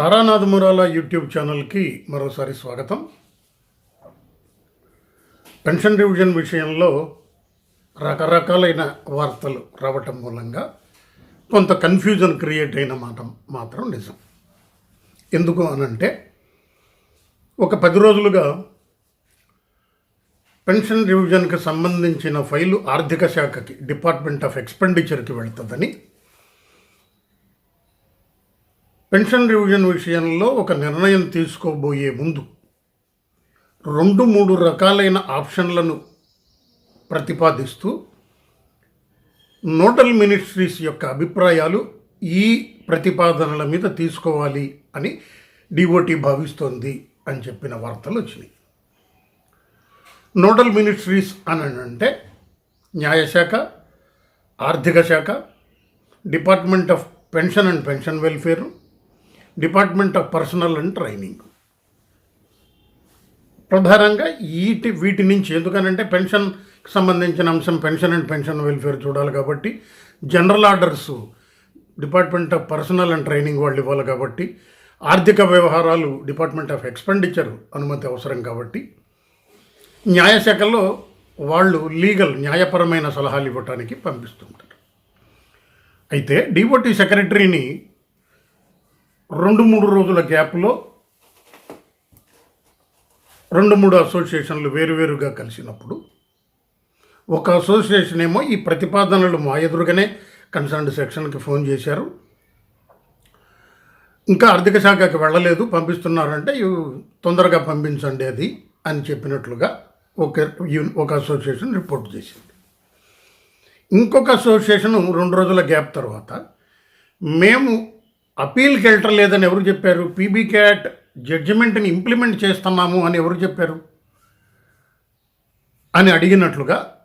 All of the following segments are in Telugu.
తారానాథమురాల యూట్యూబ్ ఛానల్కి మరోసారి స్వాగతం. పెన్షన్ రివిజన్ విషయంలో రకరకాలైన వార్తలు రావటం మూలంగా కొంత కన్ఫ్యూజన్ క్రియేట్ అయిన మాట మాత్రం నిజం. ఎందుకు అనంటే ఒక పది రోజులుగా పెన్షన్ రివిజన్కి సంబంధించిన ఫైలు ఆర్థిక శాఖకి డిపార్ట్మెంట్ ఆఫ్ ఎక్స్పెండిచర్కి వెళ్తుందని పెన్షన్ రివిజన్ విషయంలో ఒక నిర్ణయం తీసుకోబోయే ముందు రెండు మూడు రకాలైన ఆప్షన్లను ప్రతిపాదిస్తూ నోటల్ మినిస్ట్రీస్ యొక్క అభిప్రాయాలు ఈ ప్రతిపాదనల మీద తీసుకోవాలి అని డిఓటి భావిస్తోంది అని చెప్పిన వార్తలు వచ్చినాయి. నోడల్ మినిస్ట్రీస్ అని అంటే న్యాయశాఖ ఆర్థిక శాఖ department of pension and pension welfare department of personnel and training. ప్రధానంగా వీటి వీటి నుంచి ఎందుకనంటే పెన్షన్ సంబంధించిన అంశం పెన్షన్ అండ్ పెన్షన్ వెల్ఫేర్ చూడాలి కాబట్టి general orders department of personnel and training వాళ్ళు ఇవ్వాలి కాబట్టి ఆర్థిక వ్యవహారాలు డిపార్ట్మెంట్ ఆఫ్ ఎక్స్పెండిచర్ అనుమతి అవసరం కాబట్టి న్యాయశాఖలో వాళ్ళు లీగల్ న్యాయపరమైన సలహాలు ఇవ్వటానికి పంపిస్తుంటారు. అయితే డిఓటి సెక్రటరీని రెండు మూడు రోజుల గ్యాప్లో రెండు మూడు అసోసియేషన్లు వేరువేరుగా కలిసినప్పుడు ఒక అసోసియేషన్ ఏమో ఈ ప్రతిపాదనలు మా ఎదురుగానే కన్సర్న్డ్ సెక్షన్కి ఫోన్ చేశారు. ఇంకా ఆర్థిక శాఖకి వెళ్ళలేదు పంపిస్తున్నారంటే తొందరగా పంపించండి అది అని చెప్పినట్లుగా ఒక యూన్- ఒక అసోసియేషన్ రిపోర్ట్ చేసింది. ఇంకొక అసోసియేషన్ రెండు రోజుల గ్యాప్ తర్వాత మేము అపీల్కి వెళ్ళటం లేదని ఎవరు చెప్పారు? పీబీ క్యాట్ జడ్జిమెంట్ని ఇంప్లిమెంట్ చేస్తున్నాము అని ఎవరు చెప్పారు? అని అడిగినట్లుగా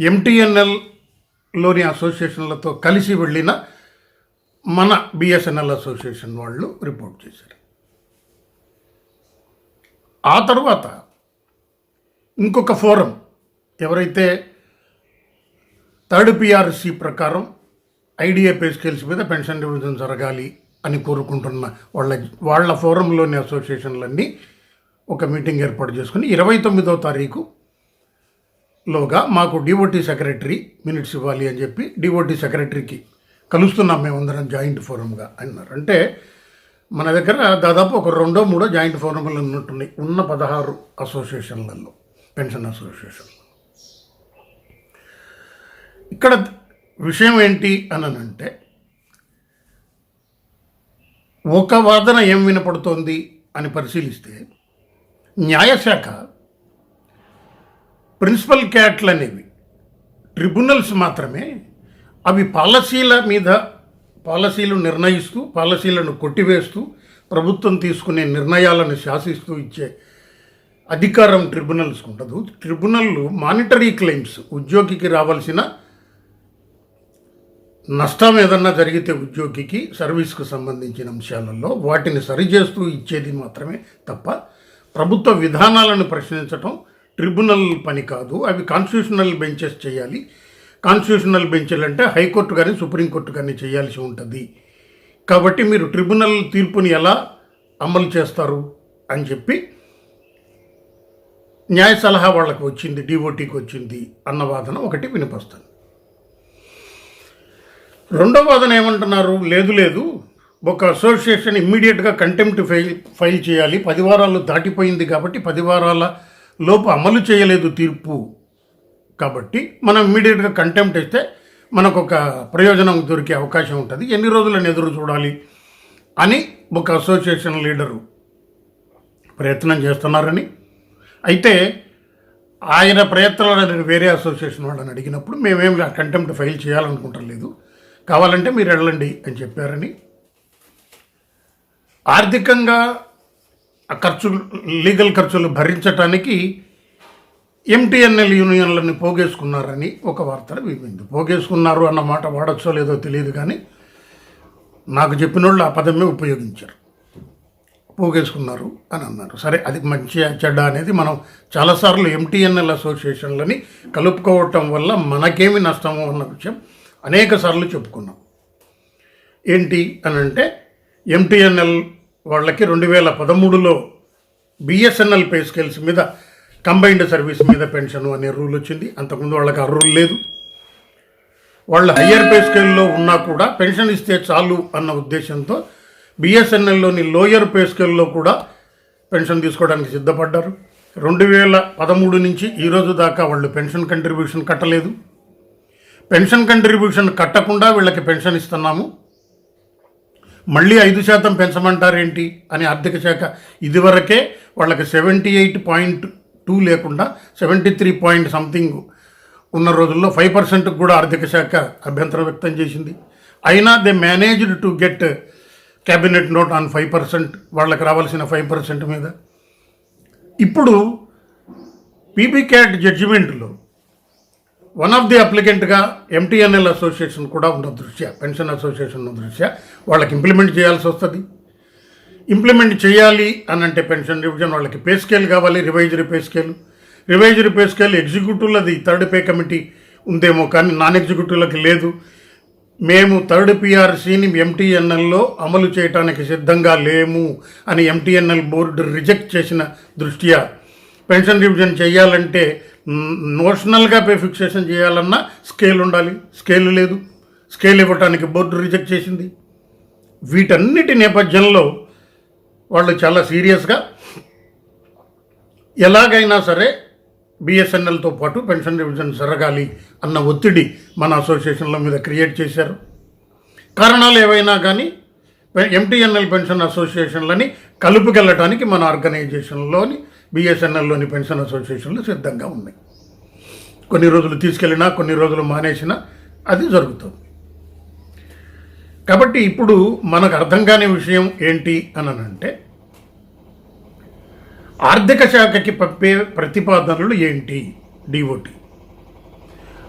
ఎంటీఎన్ఎల్లోని అసోసియేషన్లతో కలిసి వెళ్ళిన మన బిఎస్ఎన్ఎల్ అసోసియేషన్ వాళ్ళు రిపోర్ట్ చేశారు. ఆ తర్వాత ఇంకొక ఫోరం ఎవరైతే థర్డ్ పిఆర్సి ప్రకారం ఐడిఏ పే స్కేల్స్ మీద పెన్షన్ డివిజన్ జరగాలి అని కోరుకుంటున్న వాళ్ళ వాళ్ళ ఫోరంలోని అసోసియేషన్లన్నీ ఒక మీటింగ్ ఏర్పాటు చేసుకుని ఇరవై తొమ్మిదో తారీఖు లోగా మాకు డిఓటీ సెక్రటరీ మినిట్స్ ఇవ్వాలి అని చెప్పి డిఓటీ సెక్రటరీకి కలుస్తున్నాం మేమందరం జాయింట్ ఫోరంగా అన్నారు. అంటే మన దగ్గర దాదాపు ఒక రెండో మూడో జాయింట్ ఫోరంలు ఉన్నట్టున్నాయి. ఉన్న పదహారు అసోసియేషన్లలో పెన్షన్ అసోసియేషన్ ఇక్కడ విషయం ఏంటి అనంటే ఒక వాదన ఏం వినపడుతోంది అని పరిశీలిస్తే న్యాయశాఖ ప్రిన్సిపల్ క్యాట్లు అనేవి ట్రిబ్యునల్స్ మాత్రమే అవి పాలసీల మీద పాలసీలు నిర్ణయిస్తూ పాలసీలను కొట్టివేస్తూ ప్రభుత్వం తీసుకునే నిర్ణయాలను శాసిస్తూ ఇచ్చే అధికారం ట్రిబ్యునల్స్కి ఉండదు ట్రిబ్యునల్లు మానిటరీ క్లెయిమ్స్ ఉద్యోగికి రావాల్సిన నష్టం ఏదన్నా జరిగితే ఉద్యోగికి సర్వీస్కు సంబంధించిన అంశాలలో వాటిని సరిచేస్తూ ఇచ్చేది మాత్రమే తప్ప ప్రభుత్వ విధానాలను ప్రశ్నించటం ట్రిబ్యునల్ పని కాదు. అవి కాన్స్టిట్యూషనల్ బెంచెస్ చేయాలి. కాన్స్టిట్యూషనల్ బెంచ్లు అంటే హైకోర్టు కానీ సుప్రీంకోర్టు కానీ చేయాల్సి ఉంటుంది. కాబట్టి మీరు ట్రిబ్యునల్ తీర్పుని ఎలా అమలు చేస్తారు అని చెప్పి న్యాయ సలహా వాళ్ళకి వచ్చింది డిఓటీకి వచ్చింది అన్న వాదన ఒకటి వినిపిస్తుంది. రెండో వాదన ఏమంటున్నారు? లేదు లేదు. ఒక అసోసియేషన్ ఇమ్మీడియట్గా కంటెంప్ట్ ఫైల్ ఫైల్ చేయాలి. పది వారాలు దాటిపోయింది కాబట్టి పది వారాల లోపు అమలు చేయలేదు తీర్పు. కాబట్టి మనం ఇమ్మీడియట్గా కంటెంప్ట్ ఇస్తే మనకు ఒక ప్రయోజనం దొరికే అవకాశం ఉంటుంది. ఎన్ని రోజులను ఎదురు చూడాలి అని ఒక అసోసియేషన్ లీడరు ప్రయత్నం చేస్తున్నారని. అయితే ఆయన ప్రయత్నాలను వేరే అసోసియేషన్ వాళ్ళని అడిగినప్పుడు మేమేం కంటెంప్ట్ ఫైల్ చేయాలనుకుంటలేదు. కావాలంటే మీరు వెళ్ళండి అని చెప్పారని. ఆర్థికంగా ఆ ఖర్చులు లీగల్ ఖర్చులు భరించటానికి ఎంటీఎన్ఎల్ యూనియన్లని పోగేసుకున్నారని ఒక వార్త వినిపింది. పోగేసుకున్నారు అన్న మాట వాడచ్చో లేదో తెలియదు కానీ నాకు చెప్పిన వాళ్ళు ఆ పదమే ఉపయోగించారు. పోగేసుకున్నారు అని అన్నారు. సరే అది మంచి చెడ్డ అనేది మనం చాలాసార్లు ఎంటీఎన్ఎల్ అసోసియేషన్లని కలుపుకోవటం వల్ల మనకేమి నష్టము అన్న విషయం అనేక సార్లు చెప్పుకున్నాం. ఏంటి అని అంటే ఎంటీఎన్ఎల్ వాళ్ళకి రెండు వేల పదమూడులో బిఎస్ఎన్ఎల్ పే స్కేల్స్ మీద కంబైన్డ్ సర్వీస్ మీద పెన్షన్ అనే రూల్ వచ్చింది. అంతకుముందు వాళ్ళకి ఆ రూల్ లేదు. వాళ్ళు హయ్యర్ పే స్కేల్లో ఉన్నా కూడా పెన్షన్ ఇస్తే చాలు అన్న ఉద్దేశంతో బిఎస్ఎన్ఎల్లోని లోయర్ పే స్కేల్లో కూడా పెన్షన్ తీసుకోవడానికి సిద్ధపడ్డారు. రెండు వేల పదమూడు నుంచి ఈరోజు దాకా వాళ్ళు పెన్షన్ కంట్రిబ్యూషన్ కట్టలేదు. పెన్షన్ కంట్రిబ్యూషన్ కట్టకుండా వీళ్ళకి పెన్షన్ ఇస్తున్నాము. మళ్ళీ ఐదు శాతం పెంచమంటారేంటి అని ఆర్థిక శాఖ ఇదివరకే వాళ్ళకి సెవెంటీ ఎయిట్ పాయింట్ టూ లేకుండా సెవెంటీ త్రీ పాయింట్ సంథింగ్ ఉన్న రోజుల్లో ఫైవ్ పర్సెంట్కి కూడా ఆర్థిక శాఖ అభ్యంతరం వ్యక్తం చేసింది. అయినా they managed to get cabinet note on five percent వాళ్ళకి రావాల్సిన ఫైవ్ పర్సెంట్ మీద. ఇప్పుడు పీపీ క్యాట్ జడ్జిమెంట్లో వన్ ఆఫ్ ది అప్లికెంట్గా ఎంటీఎన్ఎల్ అసోసియేషన్ కూడా ఉన్న దృష్ట్యా పెన్షన్ అసోసియేషన్ ఉన్న దృష్ట్యా వాళ్ళకి ఇంప్లిమెంట్ చేయాల్సి వస్తుంది. ఇంప్లిమెంట్ చేయాలి అని అంటే పెన్షన్ రివిజన్ వాళ్ళకి పే స్కేల్ కావాలి revisory pay scale revisory pay scale ఎగ్జిక్యూటివ్లది third pay committee ఉందేమో కానీ నాన్ ఎగ్జిక్యూటివ్లకి లేదు. మేము థర్డ్ పిఆర్సీని ఎంటీఎన్ఎల్లో అమలు చేయడానికి సిద్ధంగా లేము అని ఎంటీఎన్ఎల్ బోర్డు రిజెక్ట్ చేసిన దృష్ట్యా. పెన్షన్ రివిజన్ చేయాలంటే నోషనల్గా పే ఫిక్సేషన్ చేయాలన్నా స్కేల్ ఉండాలి. స్కేల్ లేదు. స్కేల్ ఇవ్వటానికి బోర్డు రిజెక్ట్ చేసింది. వీటన్నిటి నేపథ్యంలో వాళ్ళు చాలా సీరియస్గా ఎలాగైనా సరే బిఎస్ఎన్ఎల్తో పాటు పెన్షన్ రివిజన్ జరగాలి అన్న ఒత్తిడి మన అసోసియేషన్ల మీద క్రియేట్ చేశారు. కారణాలు ఏవైనా కానీ ఎంటీఎన్ఎల్ పెన్షన్ అసోసియేషన్లని కలుపుకెళ్ళటానికి మన ఆర్గనైజేషన్లోని బిఎస్ఎన్ఎల్లోని పెన్షన్ అసోసియేషన్లు సిద్ధంగా ఉన్నాయి. కొన్ని రోజులు తీసుకెళ్ళినా కొన్ని రోజులు మానేసినా అది జరుగుతుంది. కాబట్టి ఇప్పుడు మనకు అర్థం కాని విషయం ఏంటి అని అంటే ఆర్థిక శాఖకి పంపే ప్రతిపాదనలు ఏంటి? డిఓటి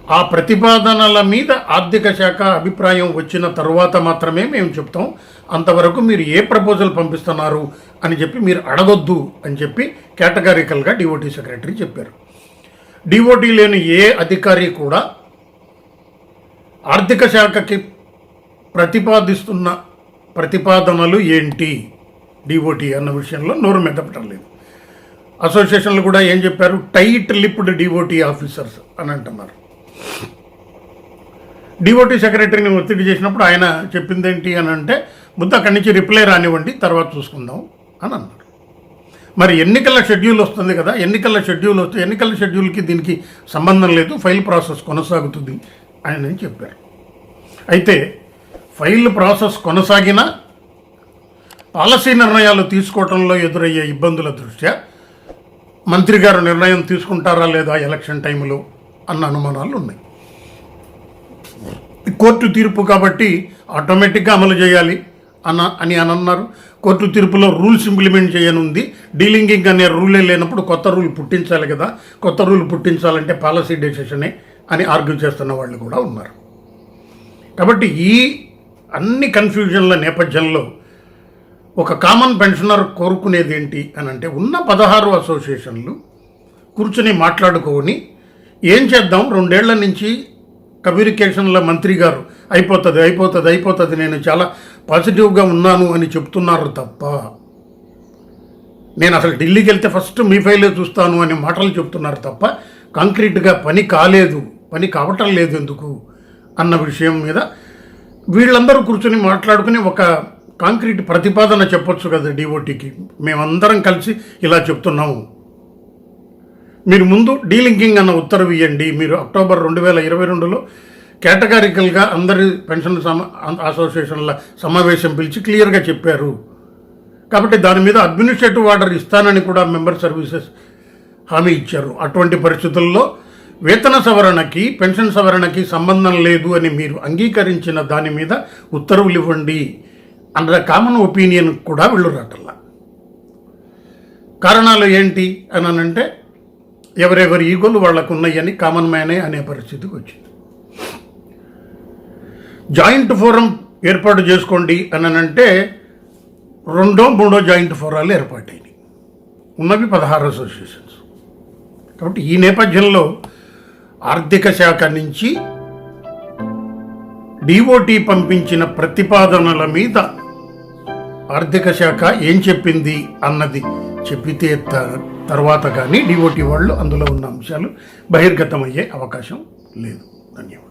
ఆ ప్రతిపాదనల మీద ఆర్థిక శాఖ అభిప్రాయం వచ్చిన తర్వాత మాత్రమే మేము చెప్తాం. అంతవరకు మీరు ఏ ప్రపోజల్ పంపిస్తున్నారు అని చెప్పి మీరు అడగొద్దు అని చెప్పి కేటగారికల్గా డిఓటీ సెక్రటరీ చెప్పారు. డిఓటీ లేని ఏ అధికారి కూడా ఆర్థిక శాఖకి ప్రతిపాదిస్తున్న ప్రతిపాదనలు ఏంటి? డిఓటీ అన్న విషయంలో నోరు మెదపటం లేదు. అసోసియేషన్లు కూడా ఏం చెప్పారు? టైట్ లిప్డ్ డిఓటి ఆఫీసర్స్ అని అంటున్నారు. డిఓటి సెక్రటరీని ఒత్తిడి చేసినప్పుడు ఆయన చెప్పింది ఏంటి అని అంటే ముందు అక్కడి నుంచి రిప్లై రానివ్వండి తర్వాత చూసుకుందాం అని అన్నారు. మరి ఎన్నికల షెడ్యూల్ వస్తుంది కదా ఎన్నికల షెడ్యూల్ వస్తే ఎన్నికల షెడ్యూల్కి దీనికి సంబంధం లేదు ఫైల్ ప్రాసెస్ కొనసాగుతుంది అని చెప్పారు. అయితే ఫైల్ ప్రాసెస్ కొనసాగినా పాలసీ నిర్ణయాలు తీసుకోవడంలో ఎదురయ్యే ఇబ్బందుల దృష్ట్యా మంత్రి గారు నిర్ణయం తీసుకుంటారా లేదా ఎలక్షన్ టైంలో అన్న అనుమానాలు ఉన్నాయి. కోర్టు తీర్పు కాబట్టి ఆటోమేటిక్గా అమలు చేయాలి అన్న అని అని అన్నారు. కోర్టు తీర్పులో రూల్స్ ఇంప్లిమెంట్ చేయనుంది. డీలింగింగ్ అనే రూలే లేనప్పుడు కొత్త రూల్ పుట్టించాలి కదా. కొత్త రూల్ పుట్టించాలంటే పాలసీ డెసిషనే అని ఆర్గ్యూ చేస్తున్న వాళ్ళు కూడా ఉన్నారు. కాబట్టి ఈ అన్ని కన్ఫ్యూజన్ల నేపథ్యంలో ఒక కామన్ పెన్షనర్ కోరుకునేది ఏంటి అని అంటే ఉన్న పదహారు అసోసియేషన్లు కూర్చుని మాట్లాడుకొని ఏం చేద్దాం? రెండేళ్ళ నుంచి కమ్యూనికేషన్ల మంత్రి గారు అయిపోతుంది అయిపోతుంది అయిపోతుంది నేను చాలా పాజిటివ్గా ఉన్నాను అని చెప్తున్నారు తప్ప నేను అసలు ఢిల్లీకి వెళ్తే ఫస్ట్ మీ ఫైలే చూస్తాను అనే మాటలు చెప్తున్నారు తప్ప కాంక్రీట్గా పని కాలేదు పని కావటం లేదు ఎందుకు అన్న విషయం మీద వీళ్ళందరూ కూర్చొని మాట్లాడుకుని ఒక కాంక్రీట్ ప్రతిపాదన చెప్పొచ్చు కదా డిఓటీకి మేమందరం కలిసి ఇలా చెప్తున్నాము. మీరు ముందు డీలింకింగ్ అన్న ఉత్తర్వు ఇవ్వండి మీరు అక్టోబర్ రెండు వేల ఇరవై రెండులో కేటగారికల్గా అందరి పెన్షన్ సమ అసోసియేషన్ల సమావేశం పిలిచి క్లియర్గా చెప్పారు. కాబట్టి దాని మీద అడ్మినిస్ట్రేటివ్ ఆర్డర్ ఇస్తానని కూడా మెంబర్ సర్వీసెస్ హామీ ఇచ్చారు. అటువంటి పరిస్థితుల్లో వేతన సవరణకి పెన్షన్ సవరణకి సంబంధం లేదు అని మీరు అంగీకరించిన దాని మీద ఉత్తర్వులు ఇవ్వండి అన్న కామన్ ఒపీనియన్ కూడా వీళ్ళు రాటల్లా కారణాలు ఏంటి అని అంటే ఎవరెవరి ఈగోలు వాళ్ళకు ఉన్నాయని కామన్ మ్యానే అనే పరిస్థితికి వచ్చింది. జాయింట్ ఫోరం ఏర్పాటు చేసుకోండి అని అంటే రెండో మూడో జాయింట్ ఫోరాలు ఏర్పాటైనవి ఉన్నవి పదహారు అసోసియేషన్స్ కాబట్టి ఈ నేపథ్యంలో ఆర్థిక శాఖ నుంచి డిఓటి పంపించిన ప్రతిపాదనల మీద ఆర్థిక శాఖ ఏం చెప్పింది అన్నది చెప్పితే తర్వాత కానీ డిఓటి వాళ్ళు అందులో ఉన్న అంశాలు బహిర్గతమయ్యే అవకాశం లేదు. ధన్యవాదాలు.